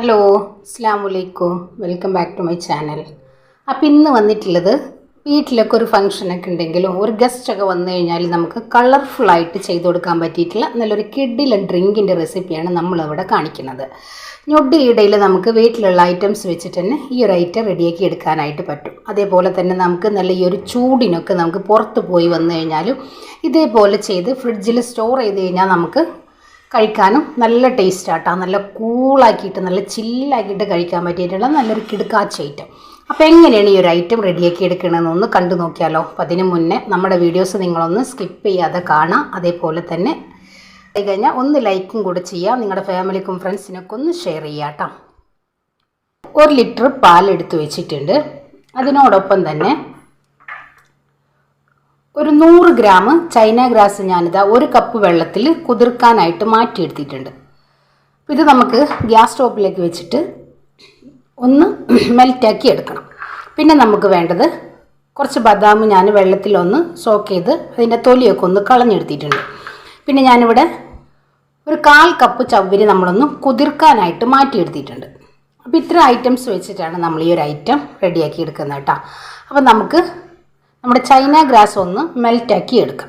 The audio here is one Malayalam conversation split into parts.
ഹലോ അസ്സാം വലൈക്കും welcome back to my channel. അപ്പം ഇന്ന് വന്നിട്ടുള്ളത് വീട്ടിലൊക്കെ ഒരു ഫംഗ്ഷനൊക്കെ ഉണ്ടെങ്കിലും ഒരു ഗസ്റ്റൊക്കെ വന്നു കഴിഞ്ഞാൽ നമുക്ക് കളർഫുള്ളായിട്ട് ചെയ്ത് കൊടുക്കാൻ പറ്റിയിട്ടുള്ള നല്ലൊരു കിഡിലെ ഡ്രിങ്കിന്റെ റെസിപ്പിയാണ് നമ്മളിവിടെ കാണിക്കുന്നത്. ഞൊടിയിടയിൽ നമുക്ക് വീട്ടിലുള്ള ഐറ്റംസ് വെച്ചിട്ട് തന്നെ ഈ ഒരു ഐറ്റം റെഡിയാക്കി എടുക്കാനായിട്ട് പറ്റും. അതേപോലെ തന്നെ നമുക്ക് നല്ല ഈ ഒരു ചൂടിനൊക്കെ നമുക്ക് പുറത്ത് പോയി വന്നു കഴിഞ്ഞാലും ഇതേപോലെ ചെയ്ത് ഫ്രിഡ്ജിൽ സ്റ്റോർ ചെയ്ത് കഴിഞ്ഞാൽ നമുക്ക് കഴിക്കാനും നല്ല ടേസ്റ്റ് ആട്ടോ നല്ല കൂളാക്കിയിട്ട് നല്ല ചില്ലാക്കിയിട്ട് കഴിക്കാൻ പറ്റിയിട്ടുള്ള നല്ലൊരു കിടുക്കാച്ച ഐറ്റം അപ്പോൾ എങ്ങനെയാണ് ഈ ഒരു ഐറ്റം റെഡിയാക്കി എടുക്കണമെന്ന് ഒന്ന് കണ്ടു നോക്കിയാലോ. അപ്പോൾ അതിന് മുന്നേ നമ്മുടെ വീഡിയോസ് നിങ്ങളൊന്ന് സ്കിപ്പ് ചെയ്യാതെ കാണാം. അതേപോലെ തന്നെ ആയി കഴിഞ്ഞാൽ ഒന്ന് ലൈക്കും കൂടെ ചെയ്യാം. നിങ്ങളുടെ ഫാമിലിക്കും ഫ്രണ്ട്സിനൊക്കെ ഒന്ന് ഷെയർ ചെയ്യാം കേട്ടോ ഒരു ലിറ്റർ പാൽ എടുത്തു വെച്ചിട്ടുണ്ട്. അതിനോടൊപ്പം തന്നെ ഒരു നൂറ് ഗ്രാം ചൈന ഗ്രാസ് ഞാനിതാ ഒരു കപ്പ് വെള്ളത്തിൽ കുതിർക്കാനായിട്ട് മാറ്റിയെടുത്തിട്ടുണ്ട്. ഇത് നമുക്ക് ഗ്യാസ് സ്റ്റോപ്പിലേക്ക് വെച്ചിട്ട് ഒന്ന് മെൽറ്റാക്കി എടുക്കണം. പിന്നെ നമുക്ക് വേണ്ടത് കുറച്ച് ബദാം ഞാൻ വെള്ളത്തിലൊന്ന് സോക്ക് ചെയ്ത് അതിന്റെ തൊലിയൊക്കെ ഒന്ന് കളഞ്ഞെടുത്തിട്ടുണ്ട്. പിന്നെ ഞാനിവിടെ ഒരു കാൽ കപ്പ് ചവ്വരി നമ്മളൊന്ന് കുതിർക്കാനായിട്ട് മാറ്റിയെടുത്തിട്ടുണ്ട്. അപ്പോൾ ഇത്ര ഐറ്റംസ് വെച്ചിട്ടാണ് നമ്മൾ ഈ ഒരു ഐറ്റം റെഡിയാക്കി എടുക്കുന്നത് കേട്ടോ. അപ്പോൾ നമുക്ക് നമ്മുടെ ചൈന ഗ്രാസ് ഒന്ന് മെൽറ്റാക്കി എടുക്കാം.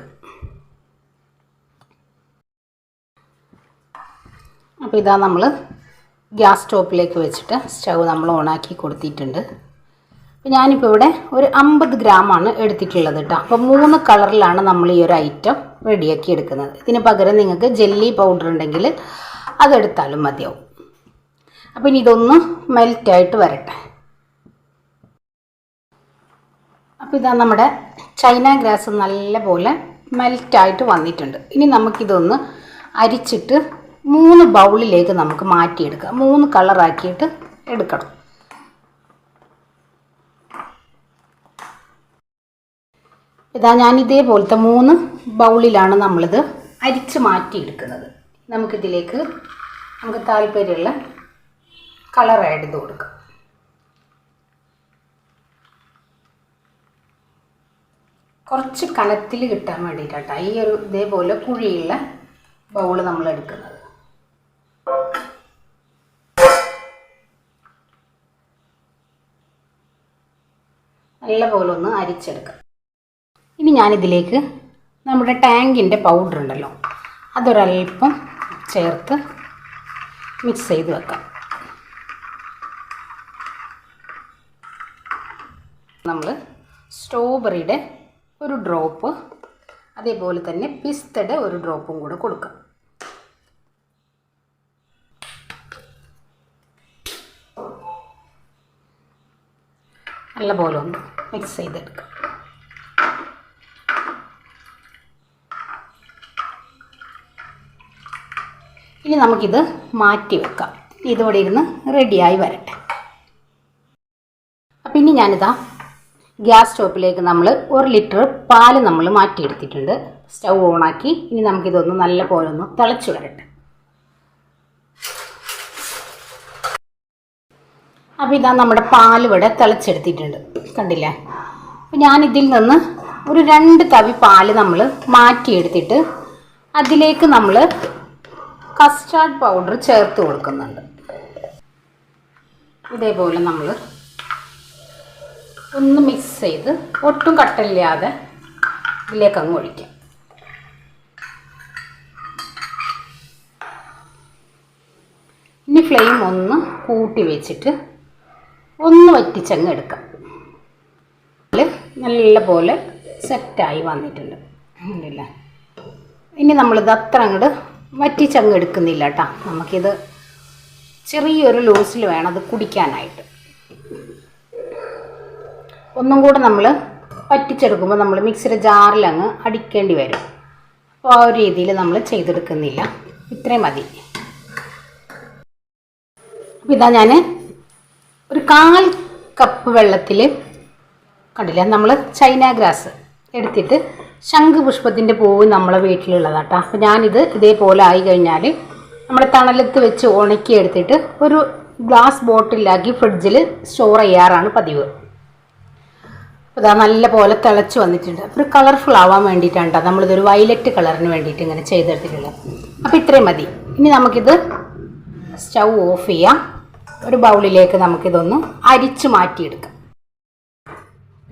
അപ്പോൾ ഇതാ നമ്മൾ ഗ്യാസ് സ്റ്റോപ്പിലേക്ക് വെച്ചിട്ട് സ്റ്റവ് നമ്മൾ ഓണാക്കി കൊടുത്തിട്ടുണ്ട്. ഞാനിപ്പോൾ ഇവിടെ ഒരു അമ്പത് ഗ്രാമാണ് എടുത്തിട്ടുള്ളത് കേട്ടോ അപ്പോൾ മൂന്ന് കളറിലാണ് നമ്മൾ ഈ ഒരു ഐറ്റം റെഡിയാക്കി എടുക്കുന്നത്. ഇതിന് പകരം നിങ്ങൾക്ക് ജെല്ലി പൗഡർ ഉണ്ടെങ്കിൽ അതെടുത്താലും മതിയാവും. അപ്പോൾ ഇനി ഇതൊന്ന് മെൽറ്റായിട്ട് വരട്ടെ. അപ്പോൾ ഇതാ നമ്മുടെ ചൈന ഗ്രാസ് നല്ലപോലെ മെൽറ്റായിട്ട് വന്നിട്ടുണ്ട്. ഇനി നമുക്കിതൊന്ന് അരിച്ചിട്ട് മൂന്ന് ബൗളിലേക്ക് നമുക്ക് മാറ്റിയെടുക്കാം. മൂന്ന് കളറാക്കിയിട്ട് എടുക്കണം. ഇതാ ഞാൻ ഇതേപോലത്തെ മൂന്ന് ബൗളിലാണ് നമ്മളിത് അരിച്ച് മാറ്റിയെടുക്കുന്നത്. നമുക്കിതിലേക്ക് നമുക്ക് താല്പര്യമുള്ള കളർ ആഡ് ചെയ്ത് കൊടുക്കാം. കുറച്ച് കനത്തിൽ കിട്ടാൻ വേണ്ടിയിട്ടാട്ടോ. ഈ ഒരു ഇതേപോലെ കുഴിയുള്ള ബൗൾ നമ്മൾ എടുക്കുന്നത്. നല്ല പോലെ ഒന്ന് അരിച്ചെടുക്കാം. ഇനി ഞാനിതിലേക്ക് നമ്മുടെ ടാങ്കിന്റെ പൗഡർ ഉണ്ടല്ലോ അതൊരല്പം ചേർത്ത് മിക്സ് ചെയ്ത് വെക്കാം. നമ്മൾ സ്ട്രോബെറിയുടെ ഒരു ഡ്രോപ്പ് അതേപോലെ തന്നെ പിസ്തയുടെ ഒരു ഡ്രോപ്പും കൂടെ കൊടുക്കാം. നല്ലപോലെ ഒന്ന് മിക്സ് ചെയ്തെടുക്കാം. ഇനി നമുക്കിത് മാറ്റി വെക്കാം. ഇതോടെ ഇരുന്ന് റെഡിയായി വരട്ടെ. അപ്പം ഇനി ഞാനിതാ ഗ്യാസ് സ്റ്റോപ്പിലേക്ക് നമ്മൾ ഒരു ലിറ്റർ പാൽ നമ്മൾ മാറ്റിയെടുത്തിട്ടുണ്ട്. സ്റ്റൗ ഓണാക്കി. ഇനി നമുക്കിതൊന്ന് നല്ല പോലെ ഒന്ന് തിളച്ചു വരട്ടെ. അപ്പോൾ ഇതാ നമ്മുടെ പാൽ ഇവിടെ തിളച്ചെടുത്തിട്ടുണ്ട്. കണ്ടില്ലേ? അപ്പോൾ ഞാനിതിൽ നിന്ന് ഒരു രണ്ട് തവി പാൽ നമ്മൾ മാറ്റിയെടുത്തിട്ട് അതിലേക്ക് നമ്മൾ കസ്റ്റാർഡ് പൗഡർ ചേർത്ത് കൊടുക്കുന്നുണ്ട്. ഇതേപോലെ നമ്മൾ ഒന്ന് മിക്സ് ചെയ്ത് ഒട്ടും കട്ടില്ലാതെ ഇതിലേക്ക് അങ്ങ് ഒഴിക്കാം. ഇനി ഫ്ലെയിം ഒന്ന് കൂട്ടി വെച്ചിട്ട് ഒന്ന് വറ്റിച്ചങ്ങ് എടുക്കാം. നല്ല പോലെ സെറ്റായി വന്നിട്ടുണ്ട്. ഇല്ല ഇനി നമ്മളിത് അത്ര അങ്ങോട്ട് വറ്റിച്ചങ്ങ് എടുക്കുന്നില്ല കേട്ടോ നമുക്കിത് ചെറിയൊരു ലൂസിൽ വേണം അത് കുടിക്കാനായിട്ട്. ഒന്നും കൂടെ നമ്മൾ പറ്റിച്ചെടുക്കുമ്പോൾ നമ്മൾ മിക്സിയുടെ ജാറിൽ അങ്ങ് അടിക്കേണ്ടി വരും. അപ്പോൾ ആ ഒരു രീതിയിൽ നമ്മൾ ചെയ്തെടുക്കുന്നില്ല. ഇത്രയും മതി. അപ്പോൾ ഇതാ ഞാൻ ഒരു കാൽ കപ്പ് വെള്ളത്തിൽ കണ്ടില്ല? നമ്മൾ ചൈന ഗ്രാസ് എടുത്തിട്ട് ശംഖുപുഷ്പത്തിന്റെ പൂവ് നമ്മളെ വീട്ടിലുള്ളതാട്ടോ. അപ്പോൾ ഞാനിത് ഇതേപോലെ ആയി കഴിഞ്ഞാൽ നമ്മൾ തണലത്ത് വെച്ച് ഉണക്കി എടുത്തിട്ട് ഒരു ഗ്ലാസ് ബോട്ടിലാക്കി ഫ്രിഡ്ജിൽ സ്റ്റോർ ചെയ്യാറാണ് പതിവ്. അപ്പോൾ ഇതാ നല്ല പോലെ തിളച്ച് വന്നിട്ടുണ്ട്. ഒരു കളർഫുൾ ആവാൻ വേണ്ടിയിട്ടാണ് കേട്ടോ നമ്മളിതൊരു വയലറ്റ് കളറിന് വേണ്ടിയിട്ട് ഇങ്ങനെ ചെയ്തെടുത്തിട്ടുള്ളത്. അപ്പോൾ ഇത്രയും മതി. ഇനി നമുക്കിത് സ്റ്റൗ ഓഫ് ചെയ്യാം. ഒരു ബൗളിലേക്ക് നമുക്കിതൊന്ന് അരിച്ചു മാറ്റിയെടുക്കാം.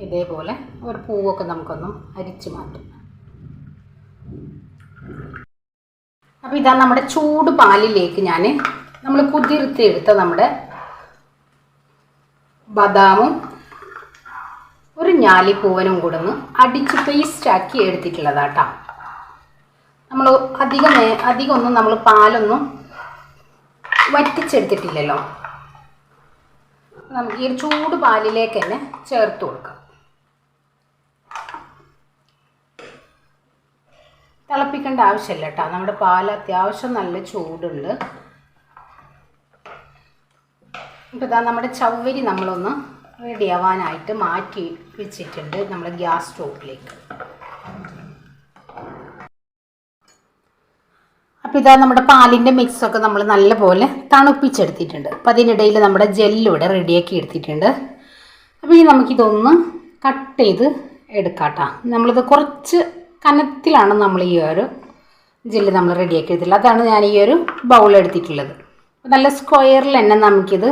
ഇതേപോലെ ഒരു പൂവൊക്കെ നമുക്കൊന്ന് അരിച്ചു മാറ്റാം. അപ്പോൾ ഇതാ നമ്മുടെ ചൂട് പാലിലേക്ക് ഞാൻ നമ്മൾ കുതിർത്തിയെടുത്ത നമ്മുടെ ബദാമും ഒരു ഞാലിപ്പൂവനും കൂടെ ഒന്ന് അടിച്ച് പേസ്റ്റാക്കി എടുത്തിട്ടുള്ളതാട്ടോ. നമ്മൾ അധികം അധികമൊന്നും നമ്മൾ പാലൊന്നും വറ്റിച്ചെടുത്തിട്ടില്ലല്ലോ. നമുക്ക് ഈ ചൂട് പാലിലേക്ക് തന്നെ ചേർത്ത് കൊടുക്കാം. തിളപ്പിക്കേണ്ട ആവശ്യമില്ല കേട്ടോ നമ്മുടെ പാൽ അത്യാവശ്യം നല്ല ചൂടുണ്ട്. ഇപ്പം ഇതാ നമ്മുടെ ചവ്വരി നമ്മളൊന്ന് റെഡി ആവാനായിട്ട് മാറ്റി വെച്ചിട്ടുണ്ട് നമ്മൾ ഗ്യാസ് സ്റ്റോവിലേക്ക് അപ്പോൾ ഇതാ നമ്മുടെ പാലിന്റെ മിക്സൊക്കെ നമ്മൾ നല്ലപോലെ തണുപ്പിച്ചെടുത്തിട്ടുണ്ട്. അപ്പോൾ അതിനിടയിൽ നമ്മുടെ ജെല്ലിവിടെ റെഡിയാക്കി എടുത്തിട്ടുണ്ട്. അപ്പോൾ ഇനി നമുക്കിതൊന്ന് കട്ട് ചെയ്ത് എടുക്കാട്ടോ. നമ്മളിത് കുറച്ച് കനത്തിലാണ് നമ്മൾ ഈ ഒരു ജെല്ല് നമ്മൾ റെഡിയാക്കി എടുത്തിട്ടുള്ളത്. അതാണ് ഞാൻ ഈ ഒരു ബൗൾ എടുത്തിട്ടുള്ളത്. നല്ല സ്ക്വയറിൽ തന്നെ നമുക്കിത്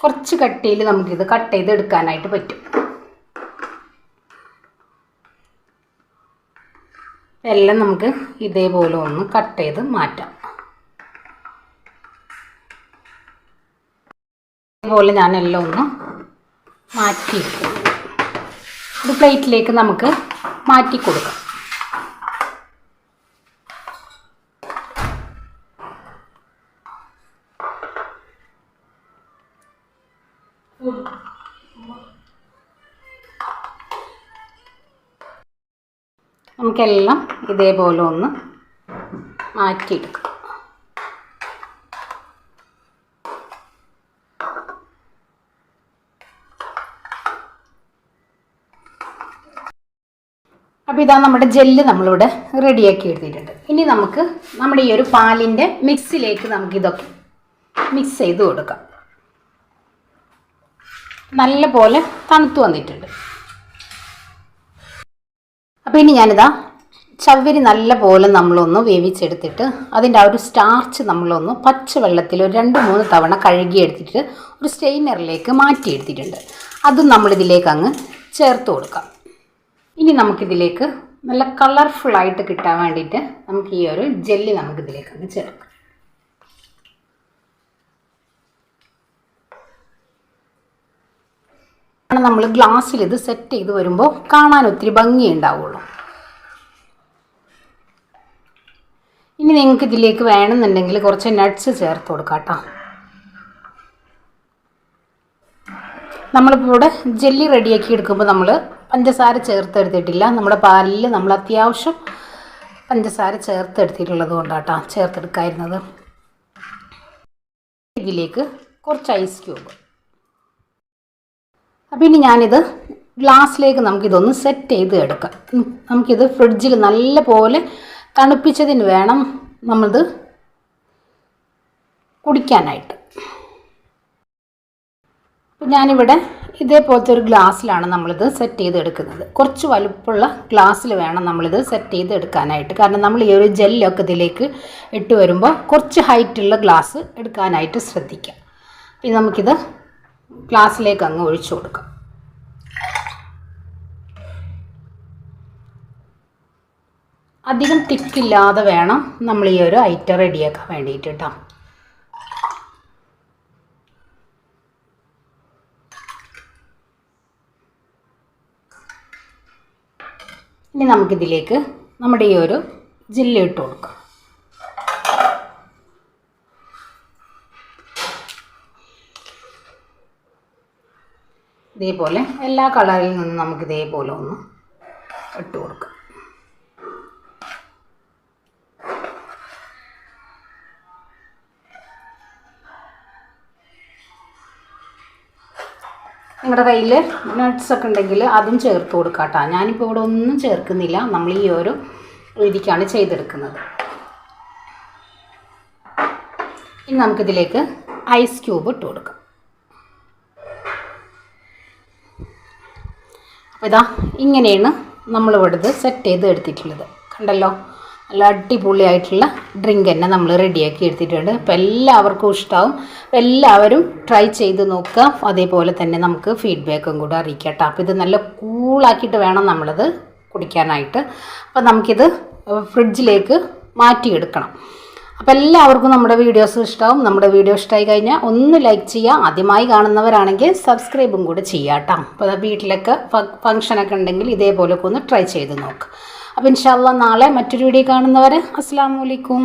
കുറച്ച് കട്ടിയിൽ നമുക്കിത് കട്ട് ചെയ്ത് എടുക്കാനായിട്ട് പറ്റും. എല്ലാം നമുക്ക് ഇതേപോലെ ഒന്ന് കട്ട് ചെയ്ത് മാറ്റാം. ഇതേപോലെ ഞാൻ എല്ലാം ഒന്ന് മാറ്റി ഒരു പ്ലേറ്റിലേക്ക് നമുക്ക് മാറ്റി കൊടുക്കാം. നമുക്കെല്ലാം ഇതേപോലെ ഒന്ന് മാറ്റിയെടുക്കാം. അപ്പോൾ ഇതാ നമ്മുടെ ജെല്ല് നമ്മളിവിടെ റെഡിയാക്കി എടുത്തിട്ടുണ്ട്. ഇനി നമുക്ക് നമ്മുടെ ഈ ഒരു പാലിന്റെ മിക്സിലേക്ക് നമുക്കിതൊക്കെ മിക്സ് ചെയ്ത് കൊടുക്കാം. നല്ല പോലെ തണുത്ത് വന്നിട്ടുണ്ട്. അപ്പോൾ ഇനി ഞാനിതാ ചവ്വരി നല്ല പോലെ നമ്മളൊന്ന് വേവിച്ചെടുത്തിട്ട് അതിന്റെ ആ ഒരു സ്റ്റാർച്ച് നമ്മളൊന്ന് പച്ചവെള്ളത്തിൽ ഒരു രണ്ട് മൂന്ന് തവണ കഴുകിയെടുത്തിട്ട് ഒരു സ്റ്റെയിനറിലേക്ക് മാറ്റിയെടുത്തിട്ടുണ്ട്. അതും നമ്മളിതിലേക്ക് അങ്ങ് ചേർത്ത് കൊടുക്കാം. ഇനി നമുക്കിതിലേക്ക് നല്ല കളർഫുള്ളായിട്ട് കിട്ടാൻ വേണ്ടിയിട്ട് നമുക്ക് ഈ ഒരു ജെല്ലി നമുക്കിതിലേക്ക് അങ്ങ് ചേർക്കാം. നമ്മൾ ഗ്ലാസ്സിൽ ഇത് സെറ്റ് ചെയ്ത് വരുമ്പോൾ കാണാൻ ഒത്തിരി ഭംഗിയുണ്ടാവുള്ളൂ ഇനി നിങ്ങൾക്ക് ഇതിലേക്ക് വേണമെന്നുണ്ടെങ്കിൽ കുറച്ച് നട്ട്സ് ചേർത്ത് കൊടുക്കാം കേട്ടോ. നമ്മളിപ്പോൾ ഇവിടെ ജെല്ലി റെഡിയാക്കി എടുക്കുമ്പോൾ നമ്മൾ പഞ്ചസാര ചേർത്തെടുത്തിട്ടില്ല നമ്മുടെ പാലിൽ നമ്മൾ അത്യാവശ്യം പഞ്ചസാര ചേർത്തെടുത്തിട്ടുള്ളത് കൊണ്ടാട്ടോ ചേർത്തെടുക്കായിരുന്നത്. ഇതിലേക്ക് കുറച്ച് ഐസ് ക്യൂബ് അപ്പോൾ ഇനി ഞാനിത് ഗ്ലാസ്സിലേക്ക് നമുക്കിതൊന്ന് സെറ്റ് ചെയ്ത് എടുക്കാം. നമുക്കിത് ഫ്രിഡ്ജിൽ നല്ല പോലെ തണുപ്പിച്ചതിന് വേണം നമ്മളിത് കുടിക്കാനായിട്ട്. ഞാനിവിടെ ഇതേപോലത്തെ ഒരു ഗ്ലാസ്സിലാണ് നമ്മളിത് സെറ്റ് ചെയ്ത് എടുക്കുന്നത്. കുറച്ച് വലുപ്പമുള്ള ഗ്ലാസ്സിൽ വേണം നമ്മളിത് സെറ്റ് ചെയ്ത് എടുക്കാനായിട്ട്. കാരണം നമ്മൾ ഈ ഒരു ജെല്ലൊക്കെ ഇതിലേക്ക് ഇട്ട് വരുമ്പോൾ കുറച്ച് ഹൈറ്റുള്ള ഗ്ലാസ് എടുക്കാനായിട്ട് ശ്രദ്ധിക്കാം. പിന്നെ നമുക്കിത് ഗ്ലാസ്സിലേക്ക് അങ്ങ് ഒഴിച്ചു കൊടുക്കാം. അധികം തിക്കില്ലാതെ വേണം നമ്മൾ ഈ ഒരു ഐറ്റം റെഡിയാക്കാൻ വേണ്ടിയിട്ട് കേട്ടോ. ഇനി നമുക്കിതിലേക്ക് നമ്മുടെ ഈ ഒരു ജില്ല ഇട്ട് കൊടുക്കാം. ഇതേപോലെ എല്ലാ കളറിൽ നിന്നും നമുക്ക് ഇതേപോലെ ഒന്ന് ഇട്ട് കൊടുക്കാം. നിങ്ങളുടെ കയ്യിൽ നട്ട്സ് ഒക്കെ ഉണ്ടെങ്കിൽ അതും ചേർത്ത് കൊടുക്കാം കേട്ടോ ഞാനിപ്പോൾ ഇവിടെ ഒന്നും ചേർക്കുന്നില്ല. നമ്മൾ ഈ ഒരു രീതിക്കാണ് ചെയ്തെടുക്കുന്നത്. ഇനി നമുക്കിതിലേക്ക് ഐസ് ക്യൂബ് ഇട്ട് കൊടുക്കാം. അപ്പോൾ ഇതാ ഇങ്ങനെയാണ് നമ്മളിവിടെ ഇത് സെറ്റ് ചെയ്ത് എടുത്തിട്ടുള്ളത്. കണ്ടല്ലോ? നല്ല അടിപൊളിയായിട്ടുള്ള ഡ്രിങ്ക് തന്നെ നമ്മൾ റെഡിയാക്കി എടുത്തിട്ടുണ്ട്. അപ്പോൾ എല്ലാവർക്കും ഇഷ്ടമാവും എല്ലാവരും ട്രൈ ചെയ്ത് നോക്കുക. അതേപോലെ തന്നെ നമുക്ക് ഫീഡ്ബാക്കും കൂടെ അറിയിക്കാം കേട്ടോ. അപ്പോൾ ഇത് നല്ല കൂളാക്കിയിട്ട് വേണം നമ്മളത് കുടിക്കാനായിട്ട്. അപ്പോൾ നമുക്കിത് ഫ്രിഡ്ജിലേക്ക് മാറ്റിയെടുക്കണം. അപ്പോൾ എല്ലാവർക്കും നമ്മുടെ വീഡിയോസ് ഇഷ്ടമാവും നമ്മുടെ വീഡിയോ ഇഷ്ടമായി കഴിഞ്ഞാൽ ഒന്ന് ലൈക്ക് ചെയ്യുക ആദ്യമായി കാണുന്നവരാണെങ്കിൽ സബ്സ്ക്രൈബും കൂടെ ചെയ്യുക കേട്ടോ അപ്പോൾ വീട്ടിലൊക്കെ ഫംഗ്ഷനൊക്കെ ഉണ്ടെങ്കിൽ ഇതേപോലൊക്കെ ഒന്ന് ട്രൈ ചെയ്ത് നോക്കുക അപ്പോൾ ഇൻഷാല്ല നാളെ മറ്റൊരു വീഡിയോ കാണുന്നവരെ അസ്സാം വലൈക്കും